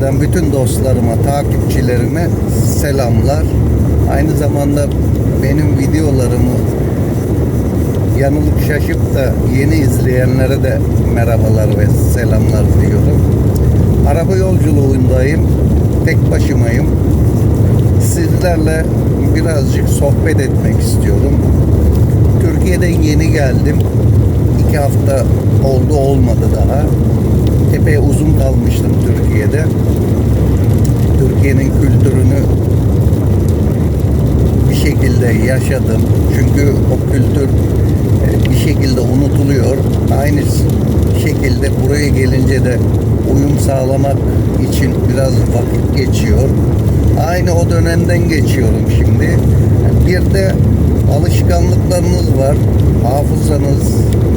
Finlandiya'dan bütün dostlarıma, takipçilerime selamlar. Aynı zamanda benim videolarımı yanılıp şaşıp da yeni izleyenlere de merhabalar ve selamlar diliyorum. Araba yolculuğundayım. Tek başımayım. Sizlerle birazcık sohbet etmek istiyorum. Türkiye'den yeni geldim. İki hafta oldu olmadı daha. Epey uzun kalmıştım Türkiye'de. Türkiye'nin kültürünü bir şekilde yaşadım. Çünkü o kültür e, bir şekilde unutuluyor. Aynı şekilde buraya gelince de uyum sağlamak için biraz vakit geçiyor. Aynı o dönemden geçiyorum şimdi. Bir de alışkanlıklarınız var. Hafızanız,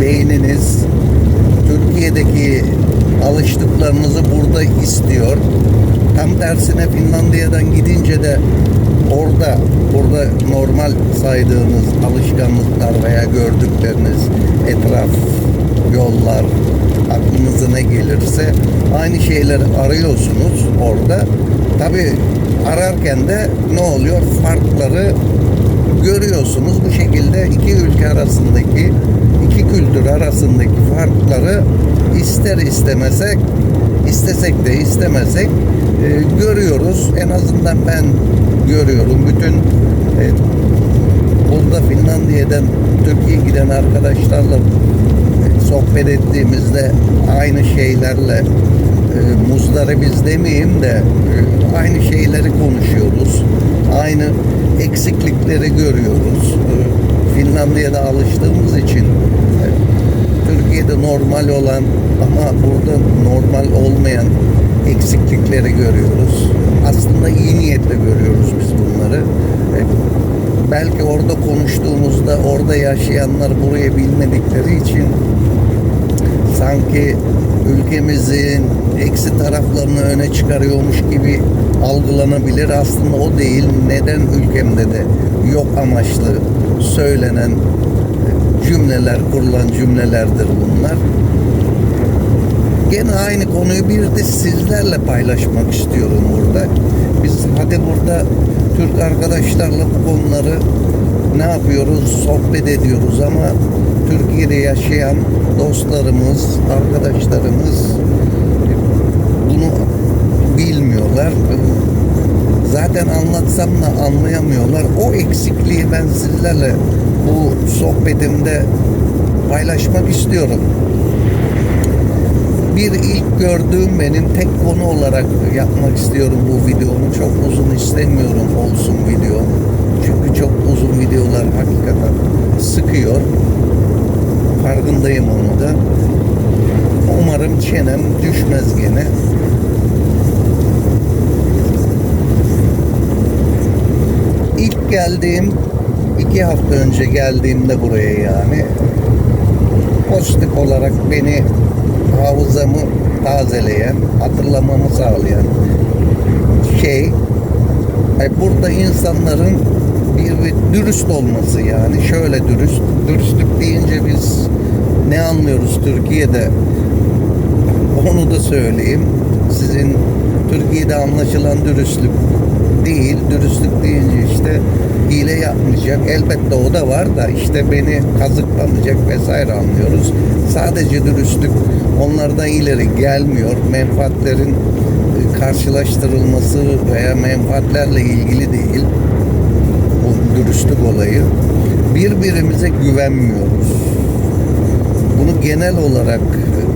beyniniz Türkiye'deki alıştıklarınızı burada istiyor. Tam tersine Finlandiya'dan gidince de orada burada normal saydığınız alışkanlıklar veya gördükleriniz etraf, yollar, aklınıza ne gelirse aynı şeyleri arıyorsunuz orada. Tabi ararken de ne oluyor? Farkları görüyorsunuz. Bu şekilde iki ülke arasındaki, iki kültür arasındaki farkları ister istemesek, istesek de istemesek e, görüyoruz. En azından ben görüyorum. Bütün e, burada Finlandiya'dan Türkiye'ye giden arkadaşlarla e, sohbet ettiğimizde aynı şeylerle e, muzdaribiz demeyeyim de e, aynı şeyleri konuşuyoruz. Aynı eksiklikleri görüyoruz. E, Finlandiya'da alıştığımız için e, Türkiye'de normal olan ama burada normal olmayan eksiklikleri görüyoruz. Aslında iyi niyetle görüyoruz biz bunları. E, belki orada konuştuğumuzda orada yaşayanlar buraya bilmedikleri için sanki ülkemizin eksi taraflarını öne çıkarıyormuş gibi algılanabilir. Aslında o değil. Neden ülkemde de yok amaçlı söylenen cümleler, kurulan cümlelerdir bunlar. Gene aynı konuyu bir de sizlerle paylaşmak istiyorum burada. Biz hadi burada Türk arkadaşlarla bu konuları ne yapıyoruz? Sohbet ediyoruz ama Türkiye'de yaşayan dostlarımız, arkadaşlarımız bunu bilmiyorlar. Zaten anlatsam da anlayamıyorlar. O eksikliği ben sizlerle bu sohbetimde paylaşmak istiyorum. Bir ilk gördüğüm benim tek konu olarak yapmak istiyorum bu videonu. Çok uzun istemiyorum olsun video. Çünkü çok uzun videolar hakikaten sıkıyor. Farkındayım onu da. Umarım çenem düşmez gene. İlk geldiğim iki hafta önce geldiğimde buraya yani pozitif olarak beni hafızamı tazeleyen, hatırlamamı sağlayan şey burada insanların bir dürüst olması yani. Şöyle dürüst dürüstlük deyince biz ne anlıyoruz Türkiye'de? Onu da söyleyeyim. Sizin Türkiye'de anlaşılan dürüstlük değil dürüstlük deyince işte hile yapmayacak elbette o da var da işte beni kazıklamayacak vesaire anlıyoruz sadece dürüstlük onlardan ileri gelmiyor menfaatlerin e, karşılaştırılması veya menfaatlerle ilgili değil bu dürüstlük olayı birbirimize güvenmiyoruz. Bunu genel olarak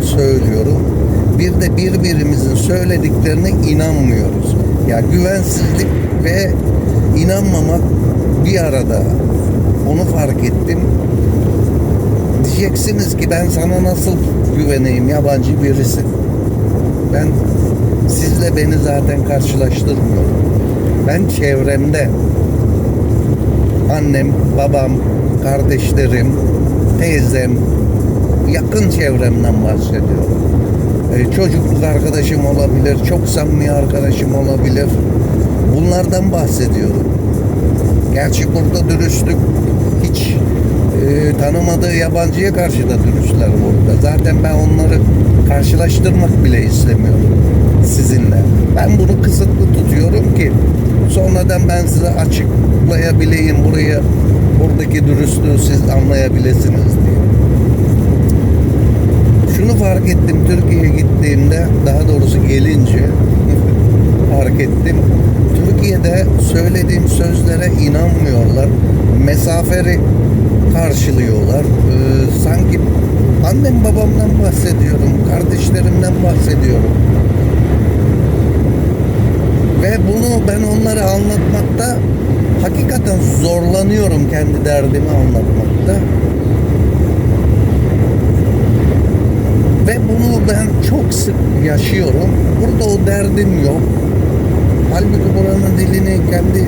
söylüyorum. Bir de birbirimizin söylediklerine inanmıyoruz. Ya güvensizlik ve inanmamak bir arada. Onu fark ettim. Diyeceksiniz ki ben sana nasıl güveneyim yabancı birisi. Ben sizle beni zaten karşılaştırmıyorum. Ben çevremde annem, babam, kardeşlerim, teyzem, yakın çevremden bahsediyorum. Ee, çocukluk arkadaşım olabilir, çok samimi arkadaşım olabilir. Bunlardan bahsediyorum. Gerçi burada dürüstlük hiç e, tanımadığı yabancıya karşı da dürüstler burada. Zaten ben onları karşılaş uğraştırmak bile istemiyorum sizinle. Ben bunu kısıtlı tutuyorum ki sonradan ben size açıklayabileyim buraya buradaki dürüstlüğü siz anlayabilirsiniz diye. Fark ettim Türkiye'ye gittiğimde daha doğrusu gelince fark ettim. Türkiye'de söylediğim sözlere inanmıyorlar. Mesaferi karşılıyorlar. Ee, sanki annem babamdan bahsediyorum, kardeşlerimden bahsediyorum. Ve bunu ben onlara anlatmakta hakikaten zorlanıyorum kendi derdimi anlatmakta. Ve bunu ben çok sık yaşıyorum. Burada o derdim yok. Halbuki buranın dilini kendi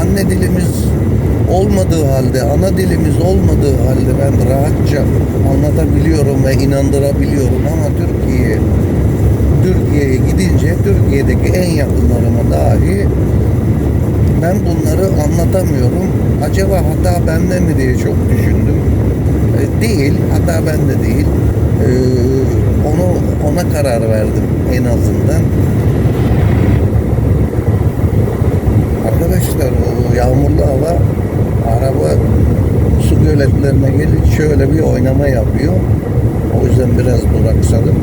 anne dilimiz olmadığı halde, ana dilimiz olmadığı halde ben rahatça anlatabiliyorum ve inandırabiliyorum ama Türkiye Türkiye'ye gidince Türkiye'deki en yakınlarıma dahi ben bunları anlatamıyorum. Acaba hata bende mi diye çok düşündüm. E, değil, hata bende değil. E, onu ona karar verdim en azından. Arkadaşlar o yağmurlu hava araba su göletlerine gelince şöyle bir oynama yapıyor. O yüzden biraz duraksadım.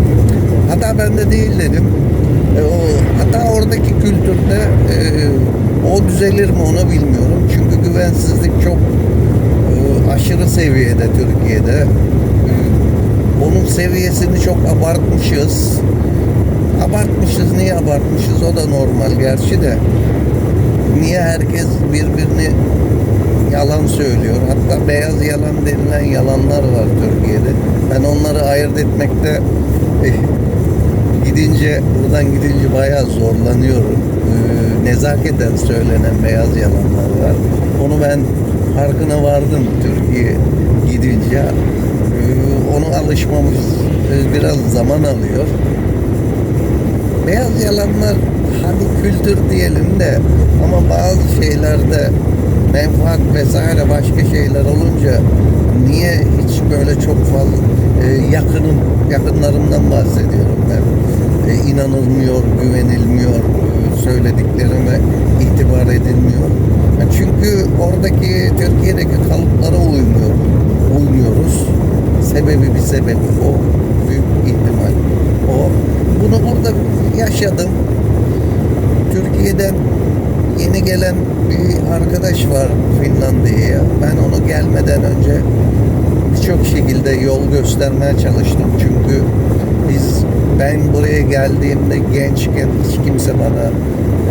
Hata bende değil dedim. E, o, hata oradaki kültürde e, o düzelir mi onu bilmiyorum. Çünkü güvensizlik çok e, aşırı seviyede Türkiye'de. Seviyesini çok abartmışız. Abartmışız. Niye abartmışız? O da normal gerçi de. Niye herkes birbirini yalan söylüyor? Hatta beyaz yalan denilen yalanlar var Türkiye'de. Ben onları ayırt etmekte eh, gidince buradan gidince bayağı zorlanıyorum. Ee, nezaketen söylenen beyaz yalanlar var. Onu ben farkına vardım Türkiye gidince. Onu alışmamız e, biraz zaman alıyor. Beyaz yalanlar hadi kültür diyelim de ama bazı şeylerde menfaat vesaire başka şeyler olunca niye hiç böyle çok fazla e, yakınım yakınlarımdan bahsediyorum ben. E, inanılmıyor, güvenilmiyor, e, söylediklerime itibar edilmiyor. E, çünkü oradaki Türkiye'deki kalıplara uymuyor, uymuyoruz. Sebebi bir sebebi o büyük ihtimal o. Bunu burada yaşadım. Türkiye'den yeni gelen bir arkadaş var Finlandiya'ya. Ben onu gelmeden önce birçok şekilde yol göstermeye çalıştım. Çünkü biz ben buraya geldiğimde gençken hiç kimse bana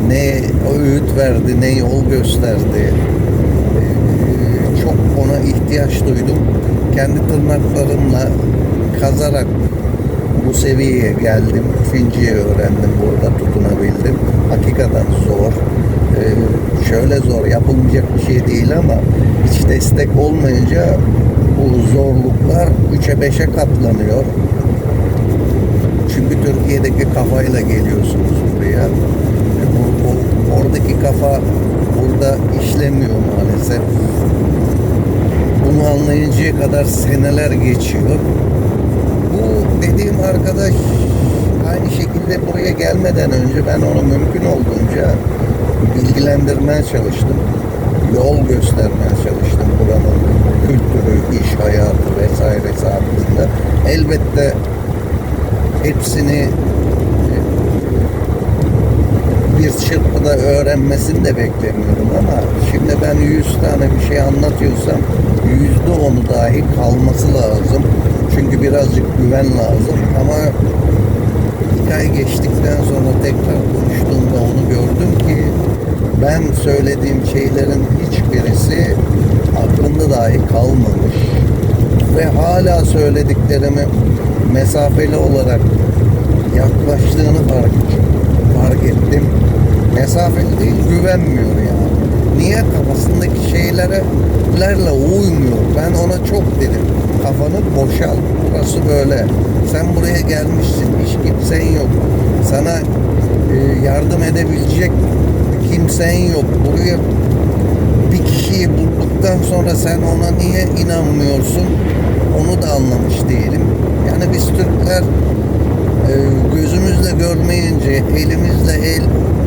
ne öğüt verdi, ne yol gösterdi. Ee, Çok ona ihtiyaç duydum. Kendi tırnaklarımla kazarak bu seviyeye geldim. Finci'yi öğrendim. Burada tutunabildim. Hakikaten zor. Ee, şöyle zor. Yapılmayacak bir şey değil ama hiç destek olmayınca bu zorluklar 3'e 5'e katlanıyor. Çünkü Türkiye'deki kafayla geliyorsunuz buraya. E, bu, o- oradaki kafa burada işlemiyor maalesef. Bunu anlayıncaya kadar seneler geçiyor. Bu dediğim arkadaş aynı şekilde buraya gelmeden önce ben onu mümkün olduğunca bilgilendirmeye çalıştım. Yol göstermeye çalıştım buranın kültürü, iş hayatı vesairesi hakkında. Elbette hepsini bir çırpıda öğrenmesini de beklemiyorum ama şimdi ben 100 tane bir şey anlatıyorsam yüzde onu dahi kalması lazım. Çünkü birazcık güven lazım ama iki ay geçtikten sonra tekrar konuştuğumda onu gördüm ki ben söylediğim şeylerin hiçbirisi aklımda dahi kalmamış ve hala söylediklerimi mesafeli olarak yaklaştığını fark, fark ettim. Mesafeli değil, güvenmiyor yani. Niye kafasındaki şeylere lerle uymuyor. Ben ona çok dedim. Kafanı boşalt. Burası böyle. Sen buraya gelmişsin. Hiç kimsen yok. Sana e, yardım edebilecek kimsen yok. Buraya bir kişiyi bulduktan sonra sen ona niye inanmıyorsun? Onu da anlamış değilim. Yani biz Türkler e, gözümüzle görmeyince, elimizle el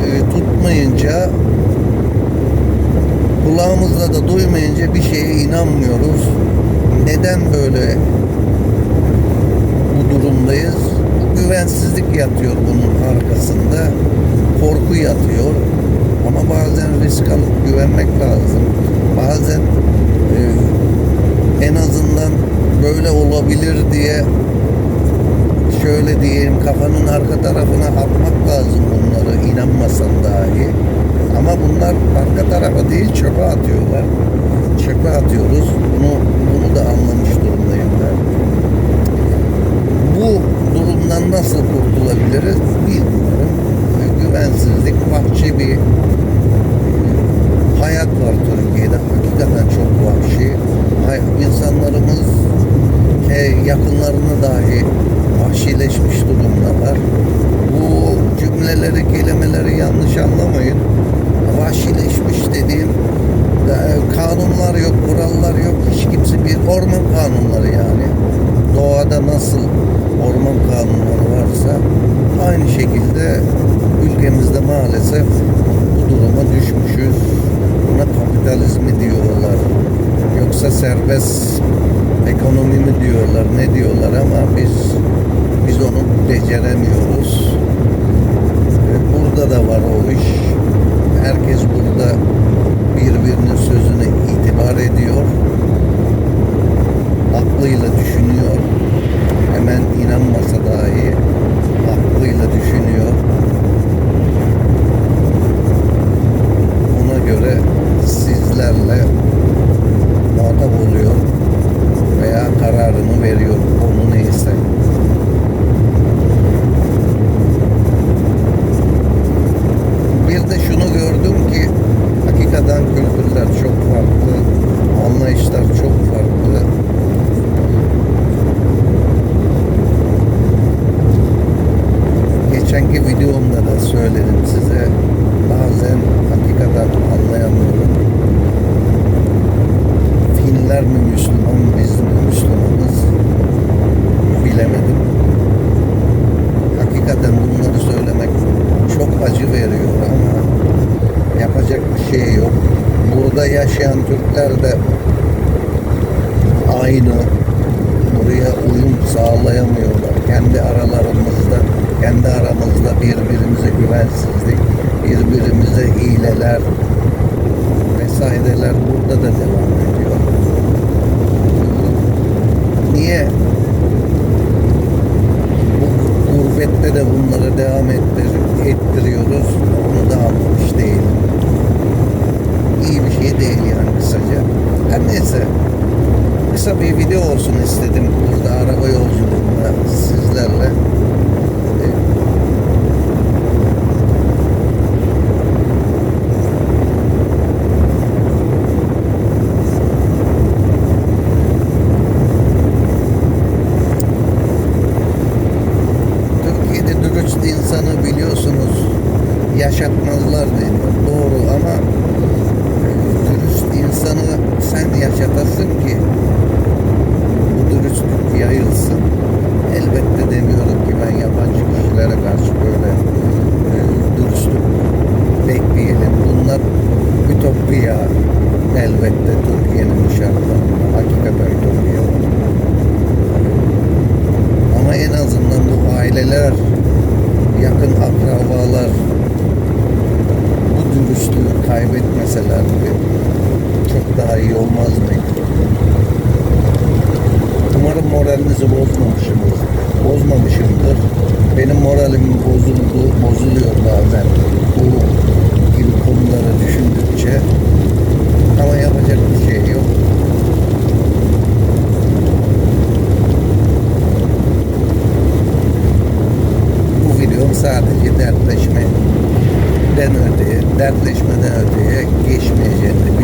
e, tutmayınca, kulağımızla da duymayınca bir şeye inanmıyoruz. Neden böyle bu durumdayız? Güvensizlik yatıyor bunun arkasında. Korku yatıyor. Ama bazen risk alıp güvenmek lazım. Bazen e, en azından böyle olabilir diye şöyle diyeyim kafanın arka tarafına atmak lazım bunları inanmasan dahi. Ama bunlar arka tarafa değil çöpe atıyorlar. Çöpe atıyoruz. Bunu bunu da anlamış durumdayım ben. Bu durumdan nasıl kurtulabiliriz bilmiyorum. Güvensizlik, vahşi bir hayat var Türkiye'de. Hakikaten çok vahşi. Hay- İnsanlarımız e, yakınlarını dahi vahşileşmiş durumdalar. Bu cümleleri, kelimeleri yanlış anlamayın. Vahşileşmiş dediğim e, kanunlar yok, kurallar yok. Hiç kimse bir orman kanunları yani. Doğada nasıl orman kanunları varsa aynı şekilde ülkemizde maalesef bu duruma düşmüşüz. Buna kapitalizmi diyorlar. Yoksa serbest ekonomi mi diyorlar, ne diyorlar ama biz biz onu beceremiyoruz. Burada da var o iş. Herkes burada birbirinin sözüne itibar ediyor. Aklıyla düşünüyor. Hemen inanmasa dahi aklıyla düşünüyor. Ona göre sizlerle muhatap oluyor veya kararını veriyor. Onu neyse. Bir de şunu gördüm ki hakikaten kültürler çok farklı, anlayışlar çok farklı. Geçenki videomda da söyledim size. Bazen hakikaten anlayamıyorum. Finler mi Müslüman, biz mi Müslümanız bilemedim. Hakikaten bunları söylemek çok acı veriyor ama yapacak bir şey yok. Burada yaşayan Türkler de aynı buraya uyum sağlayamıyorlar. Kendi aralarımızda, kendi aramızda güvensizlik, birbirimize hileler vesaireler burada da devam ediyor. Niye bu gurbette de bunları devam ettir, ettiriyoruz? Onu da anlamış değilim. İyi bir şey değil yani kısaca. Her neyse kısa bir video olsun istedim burada araba yolculuğunda sizlerle. Ee, Türkiye'de dürüst insanı biliyorsunuz yaşatmazlar deniyor. Doğru ama e, dürüst insanı sen yaşatasın ki bu dürüstlük yayılsın. Elbette demiyorum ki ben yabancı kişilere karşı böyle e, dürüstlük bekleyelim. Bunlar ütopya elbette Türkiye'nin şartlarında. Hakikaten ütopya. Ama en azından bu aileler, yakın akrabalar bu dürüstlüğü kaybetmeselerdi çok daha iyi olmaz mıydı? Umarım moralinizi bozmamışımdır. Bozmamışımdır. Benim moralim bozuldu, bozuluyor bazen bu gibi konuları düşündükçe. Ama yapacak bir şey yok. Bu videom sadece dertleşmeden öteye, dertleşmeden öteye geçmeyeceğini